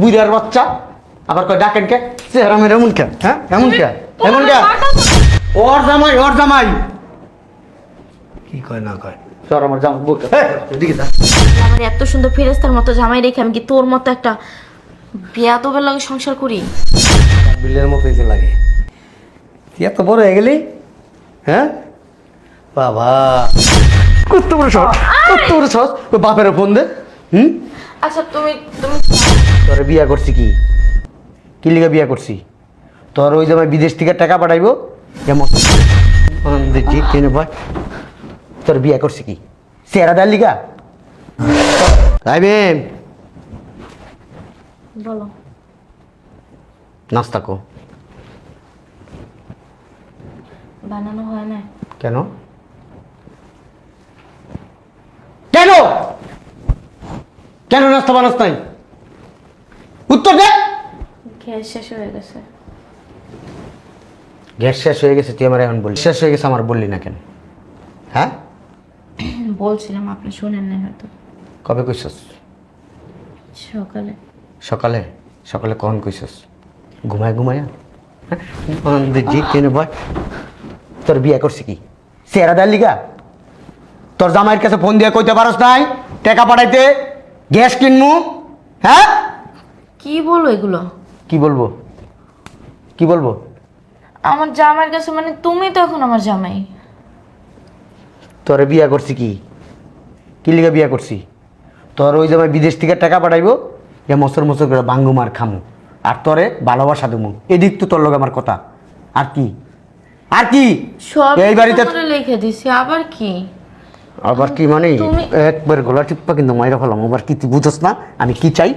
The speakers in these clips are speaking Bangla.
বুইরার বাচ্চা। আবার কয় ডাকেন কে? চেহারা মেরে এমন কে? হ্যাঁ এমন কে? এমন কে? ওর জামাই ওর জামাই। কি কয় না কয়? সর আমার জামাই বুক এদিকে যা। আমার এত সুন্দর ফেরেস্তার মতো জামাই রেখে আমি কি তোর মতো একটা বেয়াদবের লাগে সংসার করি? বিলের মতোই তো লাগে। তুই এত বড় হয়ে গেলি? হ্যাঁ? বাবা। কত বড় সস কত বড় সস বাপের ফোন দে। হুম? আচ্ছা তুমি তুমি তোরে বিয়া করছি কি? কি লিগে বিয়া করছি? তোর ওই জামাই বিদেশ থেকে টাকা পাঠাইবো? যেমন দেখছি কেনে ভাই? তোর বিয়া করছি কি? চেহারা দেওয়ার লিগা? আইবেন বলো। নাস্তা কো। বানানো হয় না কেন? কেন? কেন নাস্তা বানাস নাই? উত্তর দে। গ্যাস শেষ হয়ে গেছে। গ্যাস শেষ হয়ে গেছে তুই আমার এখন বললি। শেষ হয়ে গেছে আমার বললি না কেন? হ্যাঁ? বলছিলাম আপনি শুনেন না হয়তো। কবে কইছস? সকালে। সকালে? সকালে কখন কইছস? ঘুমায় ঘুমায়া? হ্যাঁ? দেখি কেন ভাই তোর বিয়ে করছি কি? চেহারা দেওয়ার লিগা? তোর জামাইয়ের কাছে ফোন দিয়ে কইতে পারস নাই? টাকা পাঠাইতে? গ্যাস কিনমু? হ্যাঁ? কি বলো এগুলো? কি বলব? কি বলব? আমার জামাইয়ের কাছে মানে তুমি তো এখন আমার জামাই। তোরে বিয়া করছি কি? কি লিগা বিয়া করছি? তোর ওই জামাই বিদেশ থেকে টাকা পাঠাইবো এ মসর মসর করে বাঙ্গু মার খামু আর তোরে ভালোবাসা দেবো। এদিক তো তোর লগে আমার কথা। আর কি? আর কি? সব এই বাড়িতে লিখে দিছি আবার কি? আবার কি মানে? একবার গলা টিপ্পা কিন্তু মাইরা ফেলাম। আবার কি তুই বুঝস না? আমি কি চাই?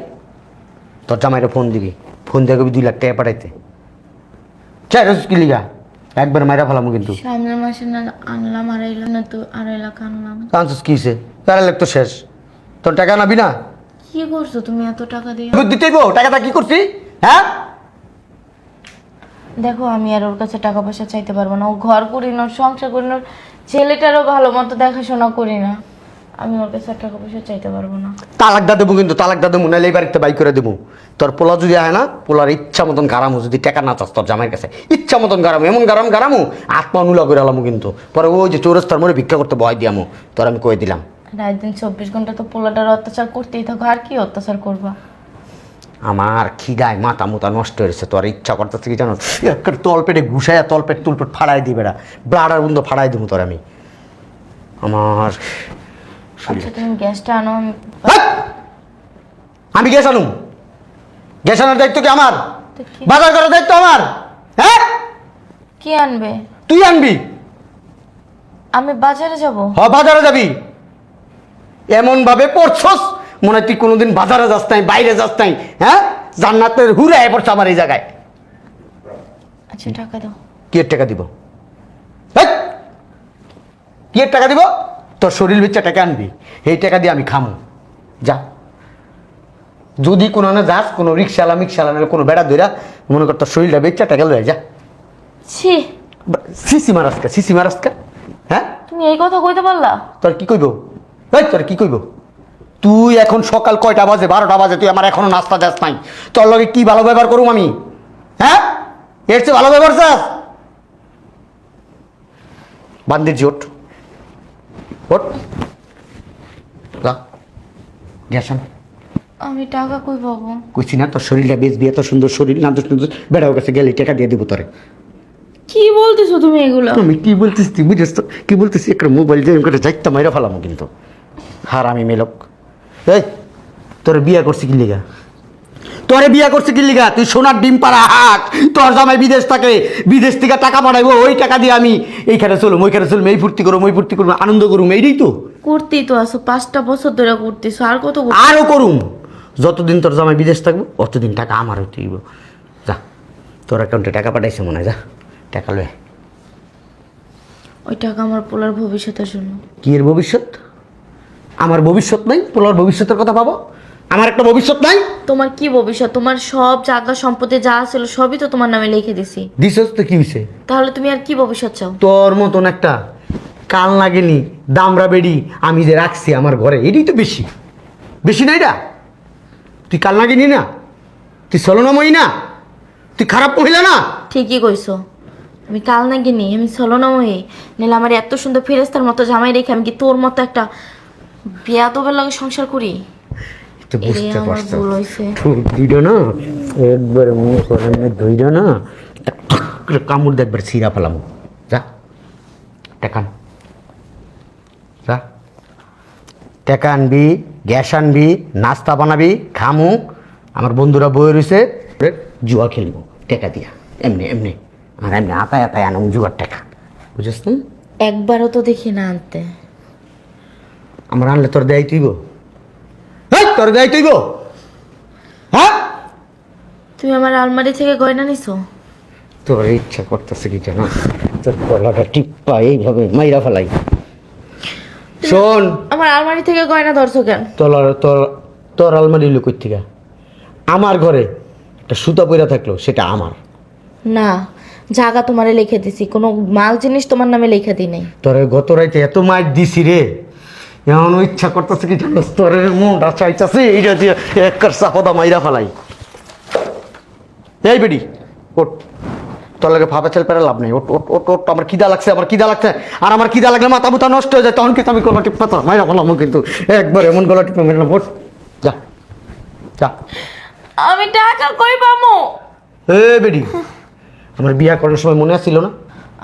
তোর জামাইরা ফোন দিবি। ফোন দিয়ে কবি দুই লাখ টাকা পাঠাইতে। চাই রস কি লিগা? একবার মাইরা ফেলাম কিন্তু। সামনের মাসে না আনলাম আড়াই লাখ না তো আড়াই লাখ আনলাম। চান্সেস কি তার লাখ তো শেষ। তোর টাকা নাবি না? কি করছ তুমি এত টাকা দিয়ে? দিতেই টাকাটা কি করছি? হ্যাঁ? দেখো আমি আর ওর কাছে টাকা পয়সা চাইতে পারব না। ও ঘর করি না সংসার করি না। ছেলেটারও ভালো মতো দেখাশোনা করি না। আমি ওর কাছে টাকা পয়সা চাইতে পারব না। তালাক দা দেবো কিন্তু তালাক দা দেবো নাহলে এই বাড়িতে বাই করে দেবো। তোর পোলা যদি হয় না পোলার ইচ্ছা মতন গারামো যদি টাকা না চাস তোর জামাইয়ের কাছে। ইচ্ছা মতন গারামো এমন গারাম গারামো আত্মা অনুলা করে আলামো কিন্তু। পরে ওই যে চৌরাস্তার মনে ভিক্ষা করতে ভয় দিয়ামো তোর আমি কয়ে দিলাম। রাত দিন চব্বিশ ঘণ্টা তো পোলাটার অত্যাচার করতেই থাকো আর কি অত্যাচার করবা? আমার খিদায় মাথা মুতা নষ্ট হয়েছে তোর ইচ্ছা করতেছে কি জানো? একটা তল পেটে ঘুষাইয়া তল পেট তুল পেট ফাড়াই দিবে না ব্লাডার বন্ধ ফাড়াই দিব তোর আমি। আমার আচ্ছা তুমি গ্যাসটা আনো আমি আমি গ্যাস আনুম? গ্যাস আনার দায়িত্ব কি আমার? বাজার করার দায়িত্ব আমার? হ্যাঁ? কি আনবে? তুই আনবি। আমি বাজারে যাব। হ বাজারে যাবি। এমন ভাবে পড়ছস? মনে হয় তুই কোনোদিন বাজারে যাস নাই বাইরে যাস নাই হ্যাঁ? জান্নাতের হুরে পড়ছে আমার এই জায়গায়। আচ্ছা টাকা দাও। কি টাকা দিব! কি টাকা দিব? তোর শরীর বেচা টাকা আনবি এই টাকা দিয়ে আমি খামু। যা। যদি কোনো না যাস কোনো রিক্সালা মিক্সালা নাহলে কোনো বেড়া ধইরা মনে কর তোর শরীরটা বেচা টাকা লয়ে যা। ছি। সিসি মারাসকা সিসি মারাসকা হ্যাঁ? তুমি এই কথা কইতে পারলা? তোর কি কইব? এই তোর কি কইব? তুই এখন সকাল কয়টা বাজে? বারোটা বাজে তুই আমার এখনও নাস্তা যাস নাই। তোর লগে কি ভালো ব্যবহার করুম আমি? হ্যাঁ? এর চেয়ে ভালো ব্যবহার চাস? বান্দির জোট ওট গ্যাস আমি টাকা কই পাবো? কইছি না তোর শরীরটা বেশ দিয়ে এত সুন্দর শরীর না সুন্দর বেড়াও কাছে গেলে টাকা দিয়ে দিব তোরে। কি বলতেছো তুমি এগুলো? আমি কি বলতেছি? তুই বুঝিস তো? কি বলতেছি? একটা মোবাইল দিয়ে করে যাইতে মাইরা ফেলামো কিন্তু। হার আমি মেলক এই তোর বিয়া করছি কি লিগা? তোরে বিয়া করছি কি লিগা? তুই সোনার ডিম পাড়া হাট। তোর জামাই বিদেশ থাকে বিদেশ থেকে টাকা পাঠাইবো ওই টাকা দিয়ে আমি এইখানে চলুম ওইখানে চলুম এই ফুর্তি করুম ওই ফুর্তি করুম আনন্দ করুম এইটাই তো। করতেই তো আসো পাঁচটা বছর ধরে করতেছো আর কত আরও করুম। যতদিন তোর জামাই বিদেশ থাকব অতদিন টাকা আমার হইতে যা তোর অ্যাকাউন্টে টাকা পাঠাইছে মনে হয় যা টাকা লয়ে। ওই টাকা আমার পোলার ভবিষ্যতের জন্য। কি এর ভবিষ্যৎ? আমার ভবিষ্যৎ নাই পোলার ভবিষ্যতের কথা ভাবো। আমার একটা ভবিষ্যৎ নাই। তোমার কি ভবিষ্যৎ? তোমার সব জায়গা সম্পত্তি যা ছিল সবই তো তোমার নামে লিখে দিছি। দিছস তো কি হয়েছে তাহলে তুমি আর কি ভবিষ্যৎ চাও? তোর মতন একটা কাল লাগেনি দামরা বেড়ি আমি যে রাখছি আমার ঘরে এটাই তো বেশি। বেশি না এটা? তুই কাল নাগিনি না? তুই সলনাময়ী না? তুই খারাপ মহিলা না? ঠিকই কইছো। আমি কাল নাকি নি আমি ছলনাময়ী। নিলে আমার এত সুন্দর ফেরেস্তার মতো জামাই রেখে আমি কি তোর মতো একটা বেয়াদবের লগে সংসার করি? এরে বুঝতে পারছ। দুইটা না? একবারে মুখ করে দুইটা না? কামড় দেখবার সিরা ফেলাম যা। টেকান যা। টেকা আনবি গ্যাস আনবি নাস্তা বানাবি খামু। আমার বন্ধুরা বয়ে রয়েছে জুয়া খেলব। টেকা দিয়া। এমনি এমনি। আর এমনি আতায় আতায় আনুম জুয়ার টেকা। বুঝিস তুই একবারও তো দেখি না আনতে। আমার আনলে তোর দেয় তুইব। হ্যাঁ তোর দেয় তুইব। হ্যাঁ? তুমি আমার আলমারি থেকে গয়না নিছো? তোর ইচ্ছা করতেছে কি জানো? তোর গলাটা টিপ্পা এইভাবে মাইরা ফেলাই। শোন। আমার আলমারি থেকে গয়না ধরছো কেন? তোর তোর তোর আলমারি লুকুর থেকে আমার ঘরে একটা সুতা পইরা থাকল সেটা আমার। না জায়গা তোমারে লিখে দিছি। কোনো মাল জিনিস তোমার নামে লিখে দিই নাই। তোর গত রাইতে এত মাইর দিছি রে। এমন ইচ্ছা করতেছে কি জানো? তোর মনটা চাইতেছে এইটা দিয়ে এক চাপদা মাইরা ফেলাই। এই বেডি ওট তোর লাগে ভাবে ছেলে পেরে লাভ নেই। ওট ওট ওট ওট আমার কিদা লাগছে আমার কিদা লাগছে। আর আমার কিদা লাগলে মাথা মুথা নষ্ট হয়ে যায় তখন কিন্তু আমি গলা টিপ পাতা মাইরা ফেলাম কিন্তু। একবার এমন গলা টিপে মেরলাম ওট যা যা। আমি টাকা কই পামু? এ বেডি আমার বিয়া করার সময় মনে আসছিল না?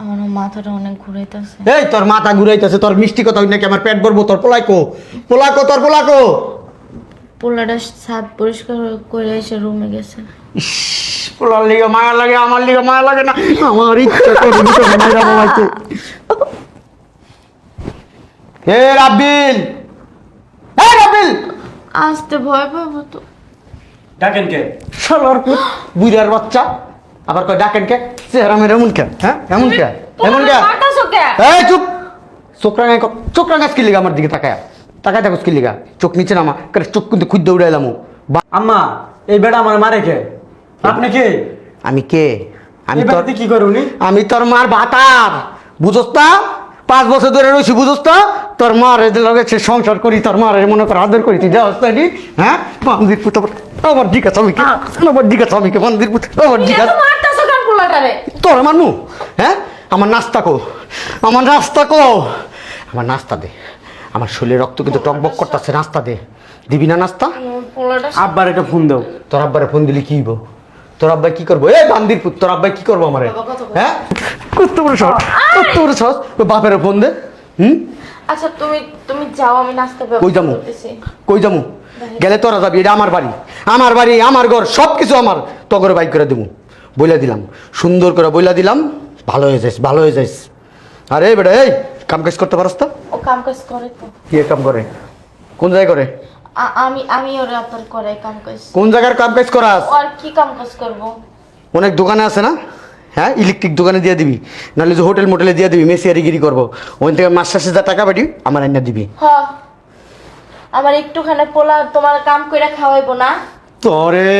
আমার মাথাটা অনেক ঘুরাইতেছে। এই তোর মাথা ঘুরাইতেছে তোর মিষ্টি কথা হই নাকি আমার পেট ভরবো? তোর পোলাইকো পোলাকো তোর পোলাকো? পোলাটা ছাদ পরিষ্কার করে এসে রুমে গেছে। ইস, পোলার লিগে মায়া লাগে আমার লিগে মায়া লাগে না। আমার ইচ্ছা করে মায়েরা বাবাইতে হে রাব্বিল! হে রাব্বিল! আসতে ভয় পাবো তো। ডাকেন কে? শালার পুত বুইরার বাচ্চা। আবার কয় ডাকেন কে? চেহারা মেরে এমন কে? হ্যাঁ? এমন কে? এমন কে? এই চুপ! লিগা আমার দিকে তাকায়। তাকায় থাকস কি লিগা। চোখ নিচে নামা। করে চোখ কিন্তু খুদ্দ উড়াইলাম আম্মা এই বেটা আমার মারে কে? আপনি কে? আমি কে? আমি তোর কি করে উনি আমি তোর মার ভাতার। বুঝোস না পাঁচ বছর ধরে রয়েছি বুঝোস না তোর মার এদের লগেছে সংসার করি তোর মার মনে কর আদর করি। তুই তাই হ্যাঁ? মন্দির পুত আমার দিকে স্বামীকে আমার দিকে স্বামীকে মন্দির পুত আমার দিকে পোলাটারে তোর মানু হ্যাঁ? আমার নাস্তা কো আমার নাস্তা কো আমার নাস্তা দে। আমার শরীরে রক্ত কিন্তু টকবক করতেছে নাস্তা দে। দিবি না নাস্তা? আব্বার একটা ফোন দাও। তোর আব্বারে ফোন দিলি কি হইব? তোর আব্বাই কি করব? এ বান্দির পুত তোর আব্বাই কি করব আমারে? বাবা, কত বড়? হ্যাঁ? কত বড় সস কত বড় সস ওই বাপের ফোন দে হুম? আচ্ছা তুমি তুমি যাও আমি নাস্তা কই যামু? কই যামু? গেলে তোরা যাবি এটা আমার বাড়ি। আমার বাড়ি আমার ঘর সব কিছু আমার। তগরে বাইক করে দেবো। বইলা দিলাম। সুন্দর করে বইলা দিলাম। ভালো হয়ে যাইস ভালো হয়ে যাইস। আরে বেটা এই কাম কাজ করতে পারস তো? ও কাম কাজ করে তো। কি কাম করে? কোন জায়গায় করে? আমি আমি ওরে আপনার করে কাম কাজ। কোন জায়গার কাম কাজ করাস? আর কি কাম কাজ করব? অনেক দোকানে আছে না? হ্যাঁ ইলেকট্রিক দোকানে দিয়ে দিবি। নাহলে যে হোটেল মোটেলে দিয়ে দিবি মেসিয়ারিগিরি করব। ওখান থেকে মাস শেষে যা টাকা পাঠি আমার আইনা দিবি। হ। আমার একটুখানে পোলা তোমার কাম কইরা খাওয়াইবো না? তোরে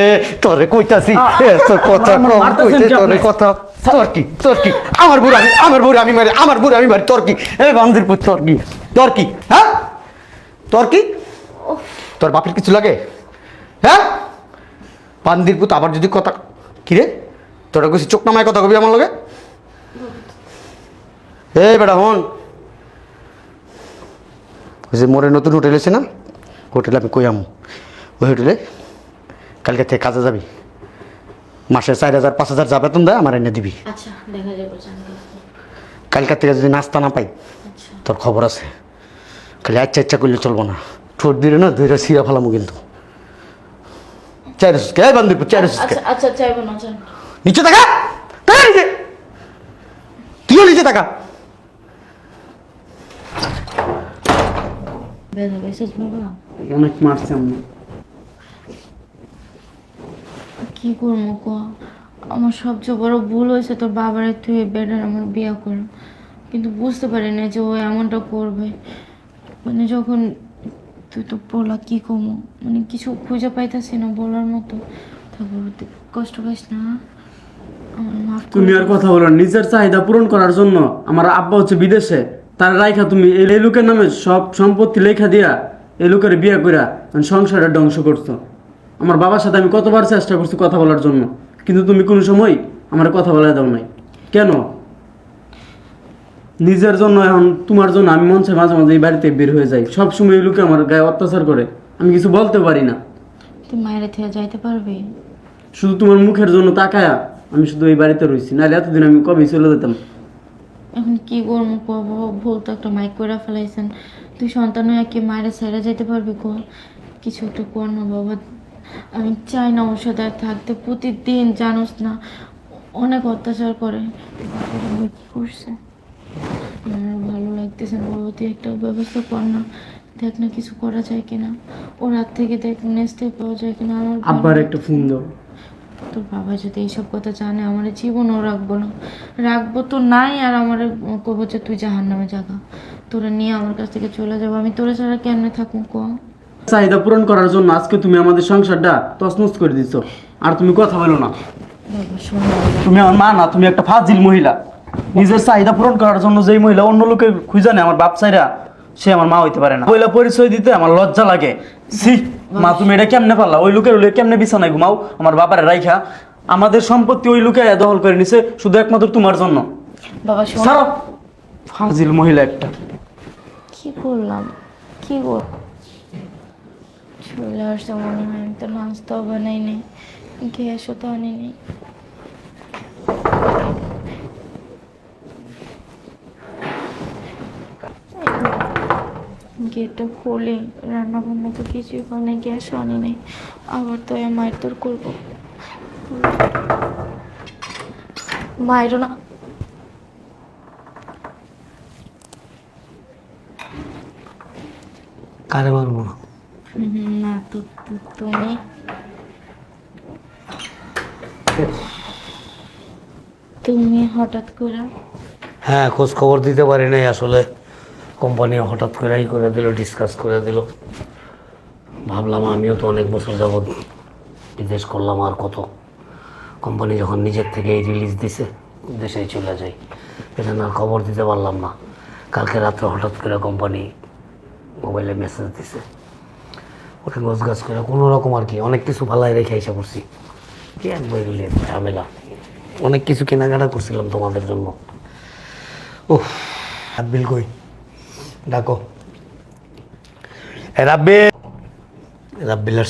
তরে কইতাছি এত কথা কম কইতে তোরে কথা তোর কি তোর কি? আমার বুড়া আমি আমার বুড়া আমি মারি আমার বুড়া আমি মারি তোর কি? এ বান্দির পুত তোর কি? তোর কি? হ্যাঁ? তোর কি? তোর বাপের কিছু লাগে? হ্যাঁ? বান্দির পুত আবার যদি কথা কি রে? তোরা কইছি চোখ নামায় কথা কবি আমার লগে? এ বেটা হন। ওই যে মোরে নতুন হোটেল এসে না? হোটেলে আমি কই আমু ওই হোটেলে কালকে থেকে কাজে যাবি। মাসে চার হাজার পাঁচ হাজার যা বেতন দেয় আমার এনে দিবি। আচ্ছা দেখা যাবে কালকার থেকে যদি নাস্তা না পাই আচ্ছা। তোর খবর আছে। খালি আচ্ছা ইচ্ছা করলে চলবো না। ঠোঁট দিলে না দুইটা সিরা ফেলামো কিন্তু। চাই রেসুসকে এই বান্দিরপুর চাই রেসুসকে আচ্ছা আচ্ছা চাইব না নিচে টাকা টাকা নিচে! তুইও নিচে টাকা অনেক মারছে আম্মা কি করব ক? আমার সবচেয়ে বড় ভুল হয়েছে তোর বাবারে তুই বেটার আমার বিয়ে কর। কিন্তু বুঝতে পারি না যে ও এমনটা করবে। মানে যখন তুই তো বলা কি কমো মানে কিছু খুঁজে পাইতাছি না বলার মতো। তারপর কষ্ট পাইস না। তুমি আর কথা বলো নিজের চাহিদা পূরণ করার জন্য আমার আব্বা হচ্ছে বিদেশে। তার রাইখা তুমি এই লোকের নামে সব সম্পত্তি লেখা দিয়া এই লোকের বিয়ে কইরা মানে সংসারের ধ্বংস করছ। আমার বাবার সাথে আমি কতবার চেষ্টা করছি কথা বলার জন্য কিন্তু তুমি কোনো সময় আমার কথা বলা দাও নাই। কেন? নিজের জন্য এখন তোমার জন্য আমি মন চাই মাঝে মাঝে এই বাড়িতে বের হয়ে যাই। সব সময় এই লোকে আমার গায়ে অত্যাচার করে। আমি কিছু বলতে পারি না। তুই মায়ের থেকে যাইতে পারবি? শুধু তোমার মুখের জন্য তাকায়া আমি শুধু এই বাড়িতে রয়েছি নাহলে এতদিন আমি কবে চলে যেতাম? এখন কি করব? কো বাবা ভুল তো একটা মাইক করে ফেলাইছেন। তুই সন্তান হয়ে কি মায়ের ছেড়ে যেতে পারবি কো? কিছু একটা কর না বাবা। আমি চাই না ওর সাথে থাকতে। প্রতিদিন জানোস না অনেক অত্যাচার করে। কি করছে? আমার ভালো লাগতেছে না। তুই একটা ব্যবস্থা কর না। দেখ না কিছু করা যায় কিনা। ওর হাত থেকে দেখ নেস্তে পাওয়া যায় কিনা। আমার আব্বার একটা ফোন দাও। তোর বাবা যদি এইসব কথা জানে আমার জীবনও রাখব না। রাখব তো নাই আর আমার কব যে তুই জাহান নামে জাগা। তোরা নিয়ে আমার কাছ থেকে চলে যাব। আমি তোরা ছাড়া কেমনে থাকুন ক? চাহিদা পূরণ করার জন্য আজকে তুমি আমাদের সংসারটা তছনছ করে দিচ্ছ আর তুমি কথা বলো না। তুমি আমার মা না তুমি একটা ফাজিল মহিলা। নিজের চাহিদা পূরণ করার জন্য যেই মহিলা অন্য লোকে খুঁজে নেয় আমার বাপ চাইরা সে আমার মা হইতে পারে না। মহিলা পরিচয় দিতে আমার লজ্জা লাগে। সি মা তুমি এটা কেমনে পারলা? ওই লোকের লোক কেমনে বিছানায় ঘুমাও? আমার বাবার রাইখা। আমাদের সম্পত্তি ওই লোকে দখল করে নিছে শুধু একমাত্র তোমার জন্য। বাবা সারা ফাজিল মহিলা একটা। কি করলাম কি কর হয় আমি তো নাস্তাও বানাই নেই গ্যাসও তো নেই। গেটটা খুলে রান্না বান্না তো কিছুই করে গ্যাসও আনি নেই, আবার তো মায়ের তোর করব। মায়েরও না। কারে মারবো? না না, তো তুমি তুমি হঠাৎ করে? হ্যাঁ খোঁজ খবর দিতে পারি নাই আসলে। কোম্পানি হঠাৎ করেই করে দিল ডিসকাস করে দিল। ভাবলাম আমিও তো অনেক বছর যাবৎ বিদেশ করলাম, আর কত? কোম্পানি যখন নিজের থেকেই রিলিজ দিছে, দেশেই চলে যাই এটা না খবর দিতে পারলাম না। কালকে রাত্রে হঠাৎ করে কোম্পানি মোবাইলে মেসেজ দিছে। ওটা গোছ গাছ করে, কোনো রকম আর কি। অনেক কিছু ভালাই রেখে এসে পড়ছি। কি এক বই ঝামেলা? অনেক কিছু কেনাকাটা করছিলাম তোমাদের জন্য। ও রাব্বিল কই? ডাকো। রাব্বিল রাব্বিলের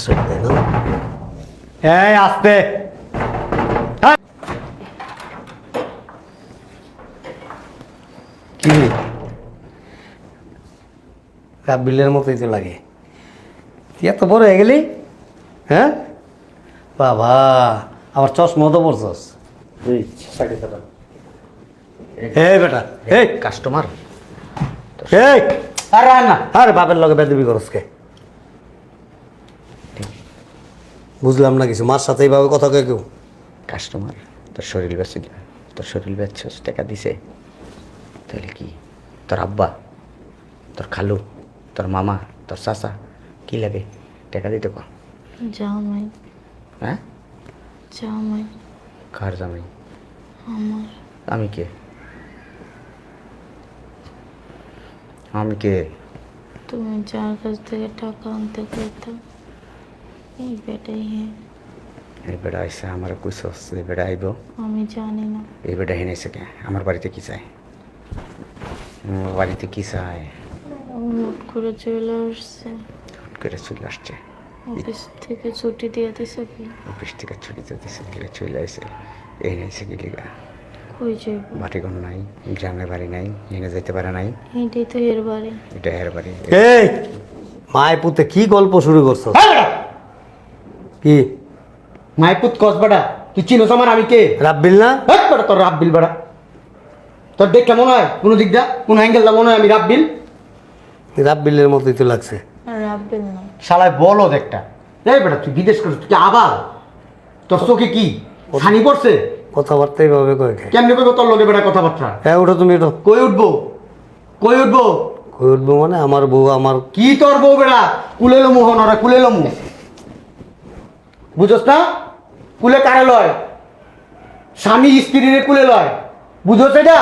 এই, আসতে। কি? রাব্বিলের মতোই তো লাগে। তুই এত বড় হয়ে গেলি? হ্যাঁ? বাবা আমার চশমা তো পড়ছস এই বেটা এই কাস্টমার এই। আরে না। আরে বাপের লগে বেদবি করসকে বুঝলাম না কিছু মার সাথে এইভাবে কথা কয়ে কেউ? কাস্টমার তোর শরীর বেচছিল তোর শরীর বেচছস টাকা দিছে। তাহলে কি? তোর আব্বা তোর খালু তোর মামা তোর চাচা কি লাগে? টাকা দিতে কর জামাই। হ্যাঁ? জামাই। কার জামাই? আমার। আমি কে? আমি কে? তুমি যার কাছ থেকে টাকা আনতে করতে এই বেটাই হ্যাঁ এই বেটা আইসে আমার কুইসস এই বেটা আইব। আমি জানি না। এই বেটা হেনেছে কে? আমার বাড়িতে কি চায়? আমার বাড়িতে কি চায়? হুট করে চলে আসছে। হুট করে চলে আসছে। অফিস থেকে ছুটি দিয়ে দিছে কি? অফিস থেকে ছুটি তো দিছে গেলে চলে আসে এই নিয়েছে কি লিগা। কই যাইব? বাটিঘর নাই গ্রামের বাড়ি নাই এনে যেতে পারে নাই। এইটাই তো এর বাড়ি। এটা এর বাড়ি। এই মায় পুতে কি গল্প শুরু করছ? কি? মাইপুত কস বেটা তুই চিনোস আমার আমি কে? রাব্বিল না? বেটা তোর রাব্বিল বেটা। তোর দেখ কেমন হয় কোনো দিকটা কোন কোনো অ্যাঙ্গেল মনে হয় আমি রাব্বিল। রাব্বিলের মতোই তো লাগছে। রাখবেন না। শালায় বলো একটা। এই বেটা তুই বিদেশ করিস তুই আবার তোর চোখে কি? ছানি পড়ছে? কথাবার্তা এইভাবে কয়ে খায় কেমনি করব তোর লোকে বেটা কথাবার্তা? হ্যাঁ ওটা তুমি তো কই উঠবো? কই উঠবো? কই উঠবো মানে আমার বউ আমার কি তোর বউ বেড়া কুলেলো মোহন ওরা কুলেলো মু বুঝোস না? কুলে কারে লয়? স্বামী স্ত্রীরে কুলে লয়। বুঝোস এটা?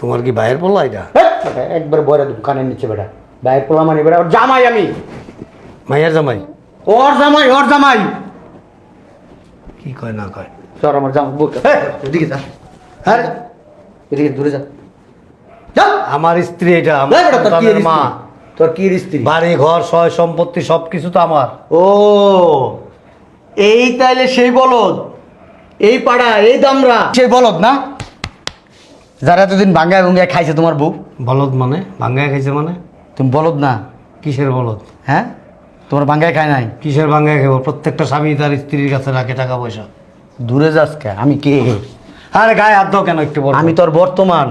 তোমার কি বাইরের বললা এটা? বেটা, একবার বয়রা দেবো কানের নিচে বেটা। বাইরে পোলা মানে বেটা ওর জামাই আমি। মাইয়ার জামাই? ওর জামাই ওর জামাই। কি কয় না কয়? সর আমার জামাই বুক এদিকে যা। হ্যাঁ? এদিকে দূরে যা। যা। আমার স্ত্রী এটা আমার মা। মা তোর কি স্ত্রী? বাড়ি ঘর সয় সম্পত্তি সব কিছু তো আমার। ও এই তাইলে সেই বলদ। এই পাড়া এই দামরা। সেই বলদ না? যারা এতদিন ভাঙ্গায় ভুঙ্গায় খাইছে তোমার বউ? বলদ মানে? ভাঙ্গায় খাইছে মানে? তুমি বলদ না? কিসের বলদ? হ্যাঁ? তোমার ভাঙ্গায় খায় নাই? কিসের ভাঙ্গায় খাব প্রত্যেকটা স্বামী তার স্ত্রীর কাছে রাখে টাকা পয়সা দূরে যাস কে? আমি কে? আরে গায়ে হাত দাও কেন একটু বল। আমি তোর বর্তমান।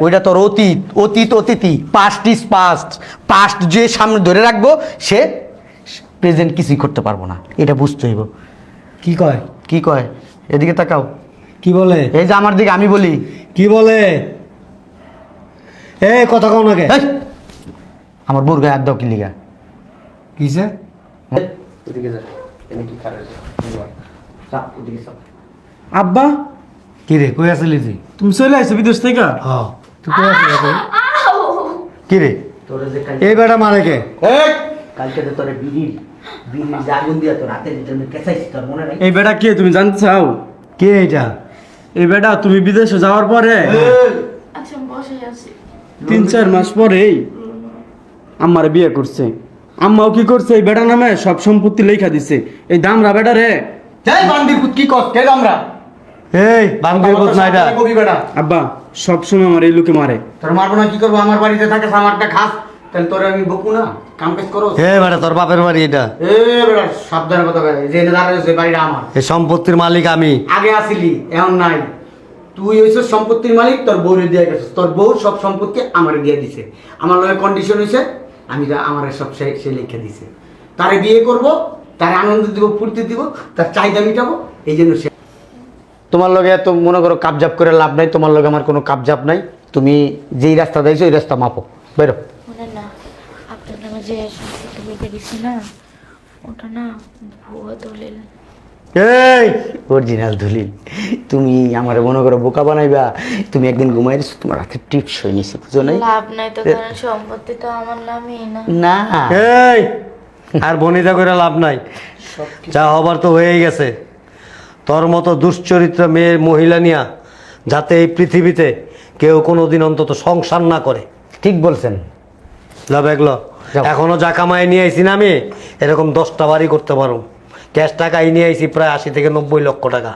ওইটা তোর অতীত। অতীত অতিথি। পাস্ট ইজ পাস্ট পাস্ট যে সামনে ধরে রাখব সে প্রেজেন্ট কিছুই করতে পারব না। এটা বুঝতে হইব। কি কয়? কি কয়? এদিকে তাকাও। কি বলে? এই যে আমার দিকে আমি বলি। কি বলে? এ কথা কও নাকি এই! আমার বোর গায়ে হাত দাও কি লিগা কিসে ওদিকে যা এনে কি খারাপ যা ওদিকে যা আব্বা? কি রে কই আসলি তুই? তুমি চলে আসছো বিদেশ থেকে? হ্যাঁ। তুই কই আসলি এখন? কি রে? তোরে যে কাল এই বেটা মারে কে? এই! কালকে তো তোরে বিড়ি বিড়ি যে আগুন দিয়া তোর হাতে দিতে আমি কেঁচাইছি তোর মনে নাই? এই বেটা কে তুমি জানতে চাও? কে এটা এই বেটা তুমি বিদেশে যাওয়ার পরে আচ্ছা বসে আছি। তিন চার মাস পরেই আম্মার বিয়ে করছে। আম্মাও কি করছে? এই বেটা নামে সব সম্পত্তি লেখা দিছে। এই দামরা বেটা রে। যাই বান্দির পুত কি কস? কে দামরা? এই বান্ধবী বোধ না এটা কবি বেটা। আব্বা সব সময় আমার এই লোকে মারে। তোর মারবো না কি করব? আমার বাড়িতে থাকে আমারটা খাস। তাহলে তোরে আমি বকু না? কাম কাজ করো। এ বেটা তোর বাপের বাড়ি এটা। এ বেটা সাবধানে কথা বলে যে দাঁড়ায় বাড়িটা আমার। এই সম্পত্তির মালিক আমি। আগে আসিলি এখন নাই। তুই হইছিস সম্পত্তির মালিক তোর বউরে দিয়ে গেছিস। তোর বউ সব সম্পত্তি আমার দিয়ে দিছে। আমার লগে কন্ডিশন হইছে আমি যা আমার সব সে সে লিখে দিছে। তারে বিয়ে করব তারে আনন্দ দিব ফুর্তি দিব তার চাহিদা মিটাবো এই জন্য সে তোমার লগে এত মনে করো কাবজাপ করে লাভ নাই তোমার লগে আমার কোনো কাপজাপ নাই। তুমি যেই রাস্তা দিয়েছ ওই রাস্তা মাপো। বেরো। না আপনার নামে যে সম্পত্তি দিছি না ওটা না ভুয়া দলিল। এই অরিজিনাল দলিল তুমি আমার মনে করো বোকা বানাইবা তুমি একদিন ঘুমাই দিছো তোমার হাতে টিপস হয়ে নিছি বুঝো নাই? লাভ নাই তো কারণ সম্পত্তি তো আমার নামেই না। না। এই আর বনিতা করে লাভ নাই। যা হবার তো হয়েই গেছে। তোর মতো দুশ্চরিত্র মেয়ে মহিলা নিয়া যাতে এই পৃথিবীতে কেউ কোনো দিন অন্তত সংসার না করে। ঠিক বলছেন। লাভ এগুলো এখনও যা কামাই নিয়ে আইছি না আমি এরকম দশটা বাড়ি করতে পারো। ক্যাশ টাকাই নিয়ে আইছি প্রায় আশি থেকে নব্বই লক্ষ টাকা।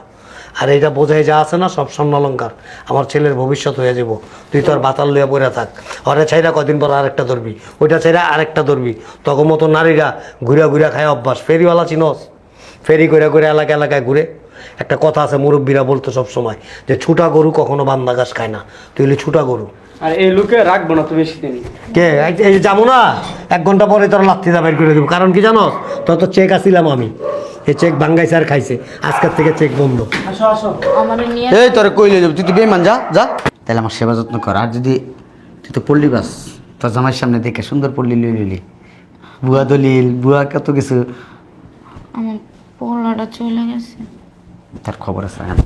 আর এইটা বোঝাই যা আছে না সব স্বর্ণালঙ্কার আমার ছেলের ভবিষ্যৎ হয়ে যাব। তুই তোর বাতাল লইয়া পড়ে থাক। ওরে ছাইরা কদিন পর আরেকটা ধরবি। ওইটা ছাইরা আরেকটা ধরবি। তখন মতো নারীরা ঘুরা ঘুরা খায় অভ্যাস। ফেরিওয়ালা চিনস। ফেরি করে করে এলাকা এলাকায় ঘুরে। একটা কথা আছে মুরব্বীরা বলতো সব সময় যে ছুটা গরু কখনো বান্দা ঘাস খায় না। তুই হলি ছুটা গরু। আর এই লোকে রাখব না তুমি কে? এই- যাব না এক ঘণ্টা পরে তোর লাত্তিটা বের করে দেবো। কারণ কি জানো তোর তো চেক আসিলাম আমি। এই চেক ভাঙ্গাইছে আর খাইছে। আজকের থেকে চেক বন্ধ। আসো আসো। আমার নিয়ে এই তোরে কইলে যাব তুই তো বেমান যা যা। তাহলে আমার সেবা যত্ন কর। আর যদি তুই তো পড়লি বাস তোর জামাইয়ের সামনে দেখে সুন্দর পড়লি লই লিলি বুয়া দলিল বুয়া কত কিছু। আমার পোলাটা চলে গেছে। তার খবর আছে আমার